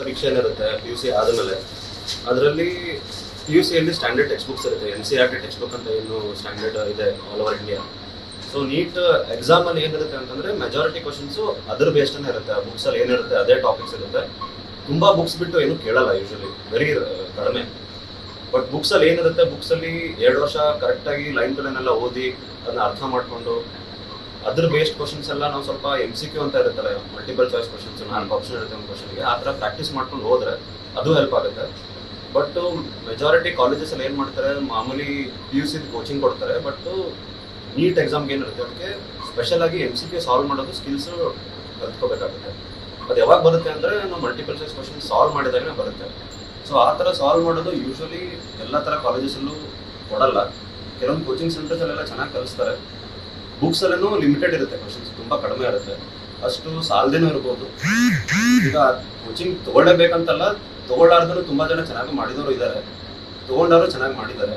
ಪರೀಕ್ಷೆ ಇರುತ್ತೆ P U C ಆದಮೇಲೆ. ಅದರಲ್ಲಿ ಪಿ ಯು ಸಿಯಲ್ಲಿ ಸ್ಟ್ಯಾಂಡರ್ಡ್ ಟೆಕ್ಸ್ಟ್ ಬುಕ್ಸ್ ಇರುತ್ತೆ N C R T text book ಅಂತ ಏನು ಸ್ಟ್ಯಾಂಡರ್ಡ್ ಇದೆ all over India so NEET ಎಕ್ಸಾಮಲ್ಲಿ ಏನಿರುತ್ತೆ ಅಂತಂದ್ರೆ ಮೆಜಾರಿಟಿ ಕ್ವಶನ್ಸು ಅದ್ರ ಬೇಸ್ಡ್ನೇ ಇರುತ್ತೆ. ಆ ಬುಕ್ಸಲ್ಲಿ ಏನಿರುತ್ತೆ, ಅದೇ ಟಾಪಿಕ್ಸ್ ಇರುತ್ತೆ. ತುಂಬಾ ಬುಕ್ಸ್ ಬಿಟ್ಟು ಏನು ಕೇಳಲ್ಲ ಯೂಶಲಿ ವೆರಿ ಕಡಿಮೆ. ಬಟ್ ಬುಕ್ಸಲ್ಲಿ ಏನಿರುತ್ತೆ ಬುಕ್ಸಲ್ಲಿ ಎರಡು ವರ್ಷ ಕರೆಕ್ಟಾಗಿ ಲೈನ್ ಟು ಲೈನ್ ಎಲ್ಲ ಓದಿ ಅದನ್ನ ಅರ್ಥ ಮಾಡ್ಕೊಂಡು ಅದ್ರ ಬೇಸ್ಡ್ ಕ್ವಶನ್ಸ್ ಎಲ್ಲ ನಾವು ಸ್ವಲ್ಪ ಎಂ ಸಿ ಕ್ಯೂ ಅಂತ ಇರುತ್ತಲ್ಲ ಮಲ್ಟಿಪಲ್ ಚಾಯ್ಸ್ ಕ್ವಶನ್ಸ್ ನಾಲ್ಕು ಆಪ್ಷನ್ ಇರುತ್ತೆ ಒಂದು ಕ್ವಶನ್ಗೆ ಆ ಥರ ಪ್ರಾಕ್ಟೀಸ್ ಮಾಡ್ಕೊಂಡು ಹೋದ್ರೆ ಅದು ಹೆಲ್ಪ್ ಆಗುತ್ತೆ. ಬಟ್ ಮೆಜಾರಿಟಿ ಕಾಲೇಜಸ್ ಅಲ್ಲಿ ಏನು ಮಾಡ್ತಾರೆ, ಮಾಮೂಲಿ ಪಿ ಯು ಸಿ ಕೋಚಿಂಗ್ ಕೊಡ್ತಾರೆ ಬಟ್ ನೀಟ್ ಎಕ್ಸಾಮ್ಗೆ ಏನಿರುತ್ತೆ ಅದಕ್ಕೆ ಸ್ಪೆಷಲ್ ಆಗಿ ಎಂ ಸಿ ಕ್ಯೂ ಸಾಲ್ವ್ ಮಾಡೋದು ಸ್ಕಿಲ್ಸ್ ಕಲ್ತ್ಕೋಬೇಕಾಗುತ್ತೆ. ಅದು ಯಾವಾಗ ಬರುತ್ತೆ ಅಂದರೆ, ನಾವು ಮಲ್ಟಿಪಲ್ ಚಾಯ್ಸ್ ಕ್ವಶನ್ ಸಾಲ್ವ್ ಮಾಡಿದಾಗ ಬರುತ್ತೆ. ಸೊ ಆ ಥರ ಸಾಲ್ವ್ ಮಾಡೋದು ಯೂಶ್ವಲಿ ಎಲ್ಲ ಥರ ಕಾಲೇಜಸಲ್ಲೂ ಕೊಡಲ್ಲ. ಕೆಲವೊಂದು ಕೋಚಿಂಗ್ ಸೆಂಟರ್ಸಲ್ಲೆಲ್ಲ ಚೆನ್ನಾಗಿ ಕಲಿಸ್ತಾರೆ. ಬುಕ್ಸಲ್ಲೂ ಲಿಮಿಟೆಡ್ ಇರುತ್ತೆ ಕ್ವಶನ್ಸ್ ತುಂಬಾ ಕಡಿಮೆ ಇರುತ್ತೆ. ಅಷ್ಟು ಸಾಲದೇನೂ ಇರ್ಬೋದು. ಈಗ ಕೋಚಿಂಗ್ ತಗೊಳ್ಳೇಬೇಕಂತಲ್ಲ, ತಗೊಳ್ಳಾರ್ದ್ರು ತುಂಬಾ ಜನ ಚೆನ್ನಾಗಿ ಮಾಡಿದವರು ಇದ್ದಾರೆ ತಗೊಂಡವರು ಚೆನ್ನಾಗಿ ಮಾಡಿದ್ದಾರೆ.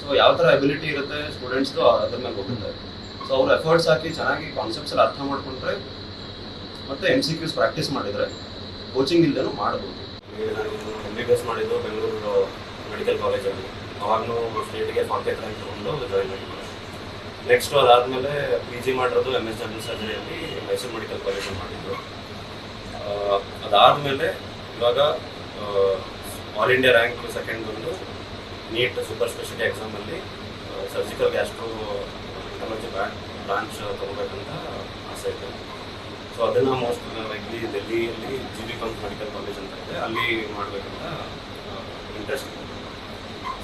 ಸೊ ಯಾವ ಥರ ಅಬಿಲಿಟಿ ಇರುತ್ತೆ ಸ್ಟೂಡೆಂಟ್ಸ್ದು ಅದ್ರ ಮೇಲೆ ಹೋಗುತ್ತೆ. ಸೊ ಅವ್ರು ಎಫರ್ಟ್ಸ್ ಹಾಕಿ ಚೆನ್ನಾಗಿ ಕಾನ್ಸೆಪ್ಟ್ಸ್ ಎಲ್ಲ ಅರ್ಥ ಮಾಡ್ಕೊಂಡ್ರೆ, ಮತ್ತೆ ಎಂ ಸಿ ಕ್ಯೂಸ್ ಪ್ರಾಕ್ಟೀಸ್ ಮಾಡಿದರೆ ಕೋಚಿಂಗ್ ಇಲ್ಲದೇನೂ ಮಾಡ್ಬೋದು. ನಾನು ಎಂ ಬಿ ಬಿ ಎಸ್ ಮಾಡಿದ್ದು ಬೆಂಗಳೂರು ಮೆಡಿಕಲ್ ಕಾಲೇಜಲ್ಲಿ ಅವಾಗಲೂ ಸ್ಟೇಟ್ಗೆ ಫಾರ್ಟಿ ರ್ಯಾಂಕ್ ಜಾಯಿನ್ ಆಗಿದ್ದೆ ನೆಕ್ಸ್ಟ್ ಅದಾದಮೇಲೆ ಪಿ ಜಿ ಮಾಡಿರೋದು ಎಂ ಎಸ್ ಜನರಲ್ ಸರ್ಜರಿಯಲ್ಲಿ ಮೈಸೂರು ಮೆಡಿಕಲ್ ಕಾಲೇಜಲ್ಲಿ ಮಾಡಿದ್ರು. ಅದಾದಮೇಲೆ ಇವಾಗ ಆಲ್ ಇಂಡಿಯಾ ರ್ಯಾಂಕ್ ಸೆಕೆಂಡ್ ಬಂದು ನೀಟ್ ಸೂಪರ್ ಸ್ಪೆಷಾಲಿಟಿ ಎಕ್ಸಾಮಲ್ಲಿ ಸರ್ಜಿಕಲ್ ಗ್ಯಾಸ್ಟ್ರೋ ಟೆಕ್ನಾಲಜಿ ಬ್ರಾಂಚ್ ತೊಗೋಬೇಕಂತ ಆಸೆ ಇದೆ. ಸೊ ಅದನ್ನು most likely ಡೆಲ್ಲಿಯಲ್ಲಿ G B Pant medical college ಅಂತ ಇದೆ. ಅಲ್ಲಿ ಮಾಡಬೇಕಂತ ಇಂಟ್ರೆಸ್ಟ್ ಇದೆ.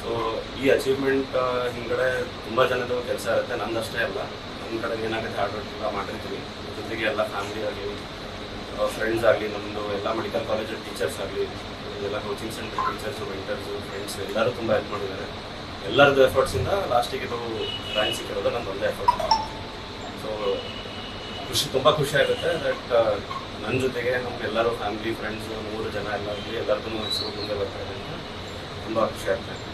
ಸೊ ಈ ಅಚೀವ್ಮೆಂಟ್ ಹಿಂಗಡೆ ತುಂಬ ಜನದ್ದು ಕೆಲಸ ಇರುತ್ತೆ. ಅಷ್ಟೇ ಅಲ್ಲ. ನಮ್ಮ ಕಡೆ ಏನಾಗುತ್ತೆ ಹಾರ್ಡ್ ವರ್ಕ್ ಎಲ್ಲ ಮಾಡಿರ್ತೀವಿ ಜೊತೆಗೆ ಎಲ್ಲ ಫ್ಯಾಮಿಲಿ ಆಗಲಿ ಫ್ರೆಂಡ್ಸ್ ಆಗಲಿ ನಮ್ಮದು ಎಲ್ಲ ಮೆಡಿಕಲ್ ಕಾಲೇಜ್ ಟೀಚರ್ಸ್ ಆಗಲಿ, ಎಲ್ಲ coaching centre teachers mentors friends ಎಲ್ಲರೂ ತುಂಬ ಹೆಲ್ಪ್ ಮಾಡಿದ್ದಾರೆ. ಎಲ್ಲರದ್ದು ಎಫರ್ಟ್ಸಿಂದ ಲಾಸ್ಟಿಗೆ ಇದು ರ್ಯಾಂಕ್ ಸಿಕ್ಕಿರೋದು ನಮ್ಮ ಒಂದೇ ಎಫರ್ಟ್ ಸೊ ಖುಷಿ, ತುಂಬ ಖುಷಿ ಆಗುತ್ತೆ. ನನ್ನ ಜೊತೆಗೆ ನಮ್ಗೆ ಎಲ್ಲರೂ ಫ್ಯಾಮಿಲಿ ಫ್ರೆಂಡ್ಸು ಮೂರು ಜನ ಎಲ್ಲ ಎಲ್ಲರದ್ದು ಹೆಸರು ಮುಂದೆ ಬರ್ತಾ ಇದೆ ತುಂಬ ಖುಷಿ ಆಗ್ತಾ ಇದೆ.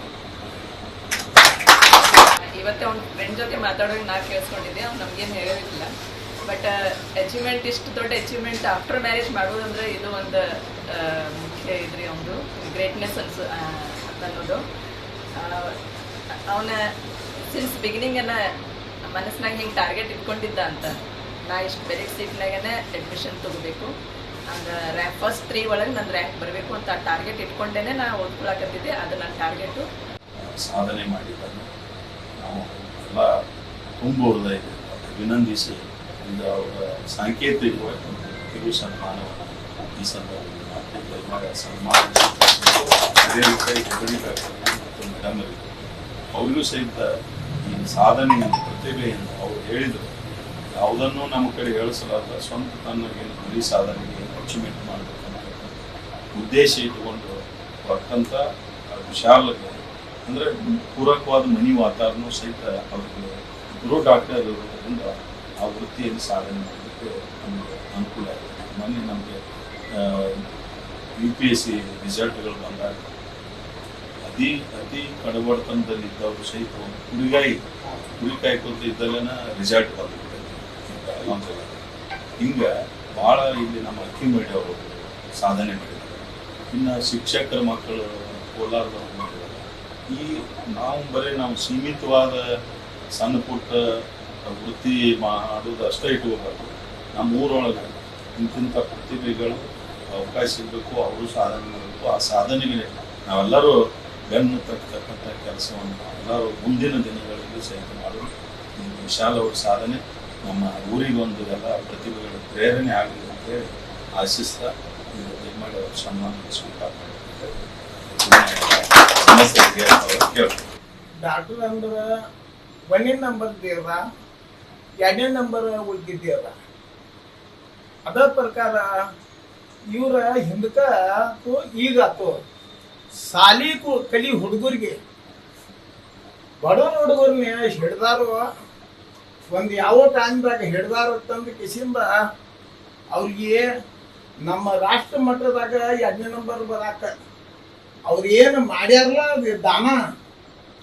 ಇವತ್ತೇ ಅವ್ನ ಫ್ರೆಂಡ್ ಜೊತೆ ಮಾತಾಡೋಕೆ ನಾ ಕೇಳಿಸ್ಕೊಂಡಿದ್ದೆ, ಅವ್ನು ನಮ್ಗೇನು ಹೇಳೋದಿಲ್ಲ. ಬಟ್ ಅಚೀವ್ಮೆಂಟ್ ಇಷ್ಟು ದೊಡ್ಡ ಅಚೀವ್ಮೆಂಟ್ ಆಫ್ಟರ್ ಮ್ಯಾರೇಜ್ ಮಾಡೋದಂದ್ರೆ ಇದು ಒಂದು ಮುಖ್ಯ ಇದ್ರಿ ಅವನು ಗ್ರೇಟ್ನೆಸ್ ಅನ್ಸು ಅನ್ನೋದು. ಅವನ ಸಿನ್ಸ್ ಬಿಗಿನಿಂಗನ್ನ ಮನಸ್ಸಿನಾಗ ಹಿಂಗೆ ಟಾರ್ಗೆಟ್ ಇಟ್ಕೊಂಡಿದ್ದ ಅಂತ, ನಾ ಇಷ್ಟು ಮೆರಿಟ್ ಸೀಟ್ನಾಗನೇ ಅಡ್ಮಿಷನ್ ತಗೋಬೇಕು. ಅಂದ್ರೆ ರ್ಯಾಂಕ್ ಫಸ್ಟ್ ತ್ರೀ ಒಳಗೆ ನನ್ನ ರ್ಯಾಂಕ್ ಬರಬೇಕು ಅಂತ ಟಾರ್ಗೆಟ್ ಇಟ್ಕೊಂಡೇನೆ ನಾ ಓದ್ಕೊಳಕತ್ತಿದ್ದೆ. ಅದು ನನ್ನ ಟಾರ್ಗೆಟು ಸಾಧನೆ ಮಾಡಿದ್ದನ್ನು. ನಾವು ಎಲ್ಲ ತುಂಬ ಹೃದಯದಿಂದ ಅಭಿನಂದಿಸಿ ಒಂದು ಅವರ ಸಾಂಕೇತಿಕವಾಗಿ ಕಿರು ಸನ್ಮಾನವನ್ನು ಈ ಸಂದರ್ಭದಲ್ಲಿ ಮಾಡ್ತಿದ್ದೆ ಸನ್ಮಾನ ಅದೇ ರೀತಿಯಾಗಿ ಮತ್ತು ಮೇಡಮ್ ಅವರಿಗೂ ಸಹಿತ ಈ ಸಾಧನೆಯನ್ನು ಪ್ರತಿಭೆಯನ್ನು ಅವ್ರು ಹೇಳಿದರು ಯಾವುದನ್ನು ನಮ್ಮ ಕಡೆ ಹೇಳಿಸಲಾರ್ದ ಸ್ವಂತ ತನ್ನಗೆ ಗುರಿ ಸಾಧನೆಗೆ ಅಚೀವ್ಮೆಂಟ್ ಮಾಡಬೇಕು ಉದ್ದೇಶ ಇಟ್ಟುಕೊಂಡು ಬರ್ತಂಥ ವಿಶಾಲಗೆ ಅಂದರೆ ಪೂರಕವಾದ ಮನಿ ವಾತಾವರಣ ಸಹಿತ ಅವ್ರಿಗೆ ಗುರು ಡಾಕ್ಟರ್ ಇರೋದ್ರಿಂದ ಆ ವೃತ್ತಿಯಲ್ಲಿ ಸಾಧನೆ ಮಾಡಲಿಕ್ಕೆ ನಮಗೆ ಅನುಕೂಲ ಆಗಿದೆ ಮೊನ್ನೆ ನಮಗೆ ಯು ಪಿ ಎಸ್ ಸಿ ರಿಸಲ್ಟ್ಗಳು ಬಂದಾಗ ಅತಿ ಅತಿ ಕಡಬಡತನದಲ್ಲಿದ್ದವರು ಸಹಿತ ಒಂದು ಕುರಿಗಾಯಿ ಕುರಿ ಇದ್ದಲ್ಲೇನ ರಿಸಲ್ಟ್ ಬಂತು ಹಿಂಗೆ ಭಾಳ ಇಲ್ಲಿ ನಮ್ಮ ಅಕ್ಕಿ ಅವರು ಸಾಧನೆ ಮಾಡಿದ್ದಾರೆ. ಇನ್ನು ಶಿಕ್ಷಕರ ಮಕ್ಕಳು ಕೋಲಾರದವ್ರು ಈ ನಾವು ಬರೀ ನಾವು ಸೀಮಿತವಾದ ಸಣ್ಣ ಪುಟ್ಟ ವೃತ್ತಿ ಮಾಡೋದು ಅಷ್ಟೇ ಇಟ್ಕೋಬಾರ್ದು. ನಮ್ಮ ಊರೊಳಗೆ ಇಂತಿಂಥ ಪ್ರತಿಭೆಗಳು ಅವಕಾಶ ಸಿಗಬೇಕು, ಅವರು ಸಾಧನೆ ಮಾಡಬೇಕು. ಆ ಸಾಧನೆಗೆ ನಾವೆಲ್ಲರೂ ಬೆನ್ನು ತಕ್ಕತಕ್ಕಂಥ ಕೆಲಸವನ್ನು ಎಲ್ಲರೂ ಮುಂದಿನ ದಿನಗಳಲ್ಲಿ ಸಹಿತ ಮಾಡಲು ವಿಶಾಲ ಸಾಧನೆ. ನಮ್ಮ ಊರಿಗೊಂದು ಎಲ್ಲ ಪ್ರತಿಭೆಗಳ ಪ್ರೇರಣೆ ಆಗಲಿ ಅಂತೇಳಿ ಆಶಿಸ್ತಾ ದಯಮಾಡಿ ಅವ್ರ ಸನ್ಮಾನ ಸಮಸ್ಯೆಗೆ ಡಾಕ್ಟರ್ ಅಂದ್ರೆ ಒಂದನೇ ನಂಬರ್ ದೇವ್ರ ಎರಡನೇ ನಂಬರ್ ಉಳ್ಕಿದ್ದೇವ್ರ ಅದ ಪ್ರಕಾರ ಇವ್ರ ಹಿಂದಕ ಈಗ ಆತು. ಸಾಲಿ ಕಲಿ ಹುಡುಗರಿಗೆ ಬಡವನ ಹುಡುಗರ್ನ ಹಿಡ್ದಾರು, ಒಂದು ಯಾವ ಟೈಮ್ದಾಗ ಹಿಡ್ದಾರು ಅಂತಂದು ಕಿಸಿಂದ ಅವ್ರಿಗೆ ನಮ್ಮ ರಾಷ್ಟ್ರ ಮಟ್ಟದಾಗ ಎರಡನೇ ನಂಬರ್ ಬರಾಕ ಅವ್ರು ಏನು ಮಾಡ್ಯಾರಲ್ಲ ಅದು ದಾನ.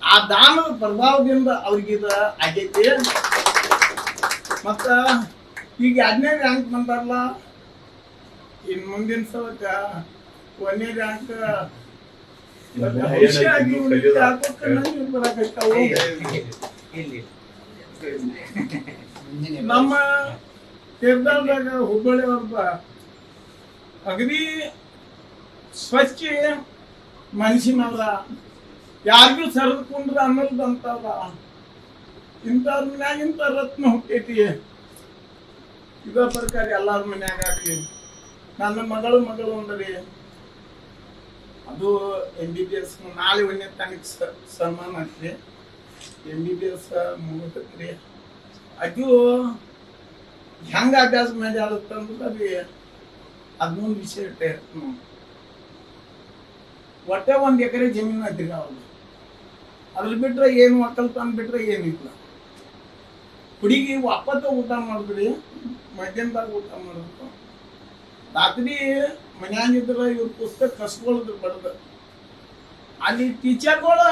ಆ ದಾನದ ಪ್ರಭಾವದಿಂದ ಅವ್ರಿಗಿದ ಆಗೈತಿ. ಮತ್ತ ಈಗ ಎರಡನೇ ರ್ಯಾಂಕ್ ಬಂದಾರಲ್ಲ ಇನ್ ಮುಂದಿನ ಸಲಕ್ಕ ಒಂದನೇ ರ್ಯಾಂಕ್. ನಮ್ಮ ತೀರ್ಥದಾಗ ಹುಬ್ಬಳ್ಳಿ ಒಬ್ಬ ಅಗದಿ ಸ್ವಚ್ಛ ಮನುಷ್ಯನವ್ರ ಯಾರಿಗೂ ಸರಿದುಕೊಂಡ್ರ ಅನ್ನೋದಂತವ್ರ ಇಂಥವ್ರ ಮನ್ಯಾಗ ಇಂಥ ರತ್ನ ಹುಟ್ಟೈತಿ. ಇದ ಪ್ರಕಾರ ಎಲ್ಲಾರ ಮನ್ಯಾಗ ಆಗ್ಲಿ. ನನ್ನ ಮಗಳು ಮಗಳು ಒಂದ್ರಿ ಅದು ಎಂ ಬಿ ಬಿ ಎಸ್ ನಾಳೆ ಒಂದನೇ ತಾರೀಕು ಸನ್ಮಾನ ಐತ್ರಿ ಎಂ ಬಿ ಬಿ ಎಸ್ ಮುಗಿತೈತ್ರಿ. ಅದು ಹೆಂಗ ಅಭ್ಯಾಸ ಮಾಡ್ಯಾಳತ್ತಂದ್ರೆ ಅದು ಅದನ್ನೊಂದು ವಿಷಯ ಇಟ್ಟೆ. ಒಟ್ಟೆ ಒಂದ್ ಎಕರೆ ಜಮೀನು ಐತ್ರಿ ಅವ್ರಿಗೆ ಅದ್ರಲ್ಲಿ ಬಿಟ್ರೆ ಏನು ಒಕ್ಕಲ್ತನ ಬಿಟ್ರೆ ಏನಿಲ್ಲ. ಹುಡುಗಿ ಒಪ್ಪತ್ತ ಊಟ ಮಾಡಿದ್ರಿ ಮಧ್ಯಾಹ್ನದಾಗ ಊಟ ಮಾಡಬೇಕು. ರಾತ್ರಿ ಮನ್ಯಾಗಿದ್ರೆ ಇವ್ರ ಪುಸ್ತಕ ಕಸ್ಕೊಳ್ಳೋದು ಬಡ್ದು. ಅಲ್ಲಿ ಟೀಚರ್ಗಳು